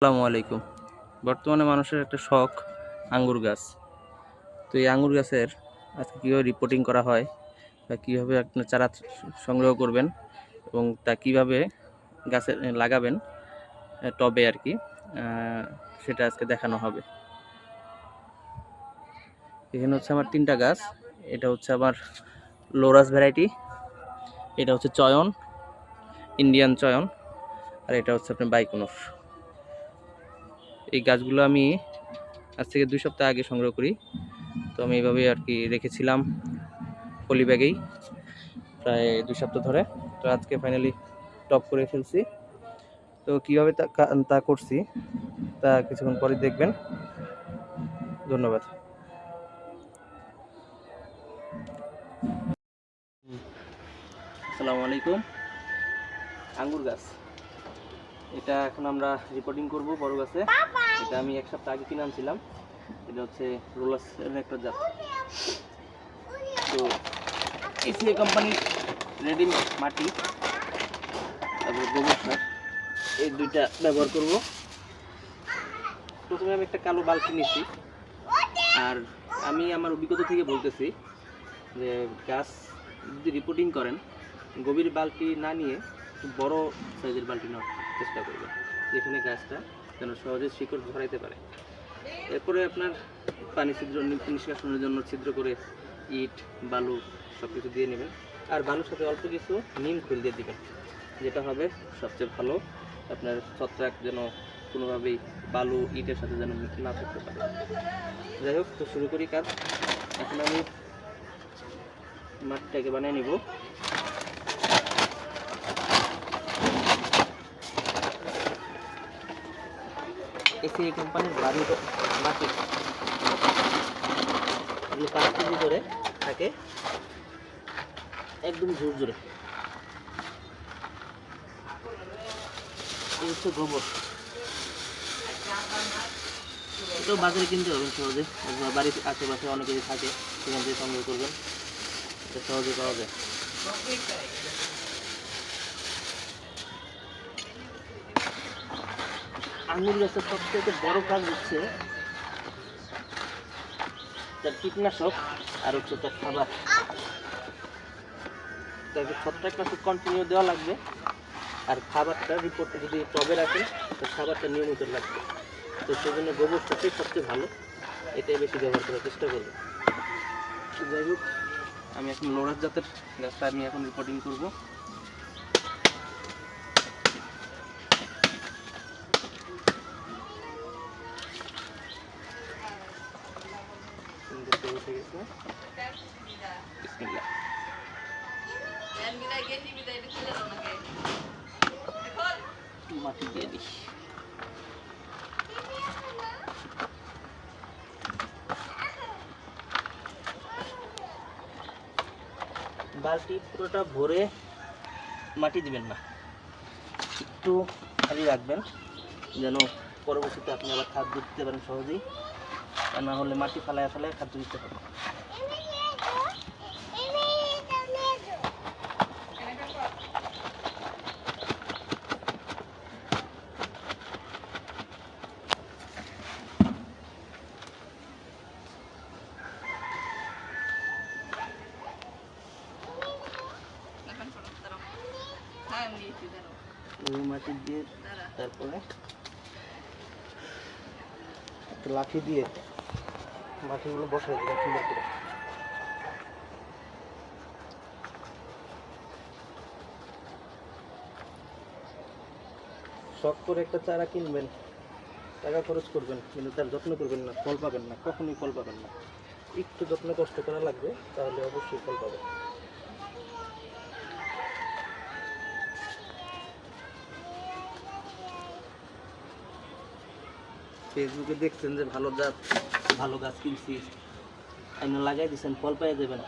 আসসালামু আলাইকুম। বর্তমানে মানুষের একটা শখ, আঙ্গুর গাছ। তো এই আঙ্গুর গাছের আজকে কীভাবে রিপোর্টিং করা হয় বা কীভাবে আপনার চারা সংগ্রহ করবেন এবং তা কীভাবে গাছে লাগাবেন টবে আর কি সেটা আজকে দেখানো হবে। এখানে হচ্ছে আমার তিনটা গাছ। এটা হচ্ছে আমার লোরাস ভ্যারাইটি, এটা হচ্ছে চয়ন, ইন্ডিয়ান চয়ন, আর এটা হচ্ছে আপনার বাইকোনর এই গাছগুলো আমি আজ থেকে দুই সপ্তাহ আগে সংগ্রহ করি। তো আমি এইভাবে আর কি রেখেছিলাম পলি ব্যাগেই প্রায় দুই সপ্তাহ ধরে। তো আজকে ফাইনালি টপ করে ফেলছি। তো কীভাবে তা তা করছি তা কিছুক্ষণ পরে দেখবেন। ধন্যবাদ। আসসালামু আলাইকুম। আঙ্গুর গাছ। এটা এখন আমরা রিপোর্টিং করব বড় গাছে। এটা আমি এক সপ্তাহ আগে কিনে আনছিলাম, এটা হচ্ছে রোলাস একটা জাত। তো এসিএ কোম্পানির রেডিম মাটি, তারপর গোবর সার এই দুইটা ব্যবহার করব। প্রথমে আমি একটা কালো বালতি নিচ্ছি আর আমি আমার অভিজ্ঞতা থেকে বলতেছি যে গাছ যদি রিপোর্টিং করেন, গভীর বালতি না নিয়ে বড় সাইজের বালতি নেওয়ার চেষ্টা করবেন, যেখানে গাছটা যেন সহজে শিকড় ধরাইতে পারে। এরপরে আপনার পানি ছিদ্র, নিষ্কাশনের জন্য ছিদ্র করে ইট, বালু সব কিছু দিয়ে নেবেন। আর বালুর সাথে অল্প কিছু নিম খুল দিয়ে দিবেন, যেটা হবে সবচেয়ে ভালো। আপনার ছত্রাক যেন কোনোভাবেই বালু, ইটের সাথে যেন না থাকতে পারে। যাই হোক, তো শুরু করি কাজ। এখন আমি মাঠটাকে বানিয়ে নিব। এসি কোম্পানির বাড়ি মাটি এগুলো পাঁচ কেজি করে থাকে। একদম জোর জোরে। হচ্ছে গোবর। এটাও বাজারে কিনতে পারবেন সহজে। অথবা বাড়ির আশেপাশে অনেকেরই থাকে, সেখান থেকে সংগ্রহ করবেন। এটা সহজে পাওয়া যায়। আঙুর গাছের সবথেকে বড় কাজ হচ্ছে তার কীটনাশক আর হচ্ছে তার খাবার। তাকে ছত্রাকনাশক কন্টিনিউ দেওয়া লাগবে। আর খাবারটা রিপোর্টে যদি টবে রাখেন, তো খাবারটা নিয়মিত লাগবে। তো সেজন্য গোবর সারটাই সবচেয়ে ভালো। এটাই বেশি ব্যবহার করার চেষ্টা করব। যাই হোক, আমি এখন লোড়ার জাতের গাছটা আমি এখন রিপোর্টিং করব। মাটি দিয়ে দিই। বালতি পুরোটা ভরে মাটি দিবেন না। একটু খালি রাখবেন, যেন পরবর্তীতে আপনি আবার খাদ্য দিতে পারেন সহজেই। তা না হলে মাটি ফেলায় ফেলায় খাদ্য দিতে হবে। ওই মাটি দিয়ে তারপরে একটা লাঠি দিয়ে মাটিগুলো বসাই দিলাম শখ করে একটা চারা কিনবেন, টাকা খরচ করবেন, কিন্তু তার যত্ন করবেন না, ফল পাবেন না, কখনোই ফল পাবেন না। একটু যত্ন কষ্ট করা লাগবে, তাহলে অবশ্যই ফল পাবেন। ফেসবুকে দেখছেন যে ভালো জাত, ভালো গাছ কিনছি আপনি লাগাই দিচ্ছেন ফল পেয়ে যাবেন।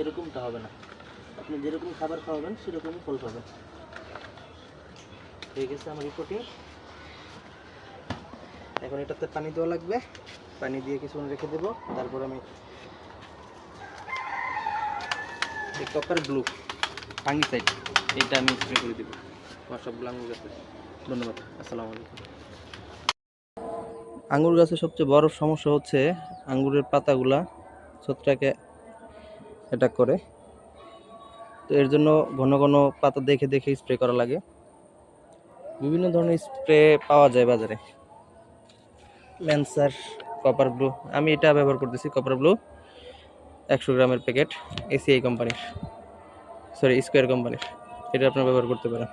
এরকমটা হবে না। আপনি যেরকম খাবার খাওয়াবেন, সেরকমই ফল পাবেন। হয়ে গেছে আমার রিপোর্টিং এখন এটাতে পানি দেওয়া লাগবে। পানি দিয়ে কিছুক্ষণ রেখে দেবো। তারপর আমি কপার ব্লু ফাঙ্গিসাইড এটা আমি স্প্রে করে দেবো। আমার সবগুলো গাছে। ধন্যবাদ। আসসালামু আলাইকুম। আঙ্গুর গাছের সবচেয়ে বড় সমস্যা হচ্ছে আঙ্গুরের পাতাগুলা ছত্রাকে অ্যাটাক করে। তো এর জন্য ঘন ঘন পাতা দেখে দেখে স্প্রে করা লাগে। বিভিন্ন ধরনের স্প্রে পাওয়া যায় বাজারে। ম্যানসার কপার ব্লু আমি এটা ব্যবহার করতেছি কপার ব্লু একশো গ্রামের প্যাকেট এসিআই কোম্পানির সরি স্কোয়ার কোম্পানির এটা আপনারা ব্যবহার করতে পারেন।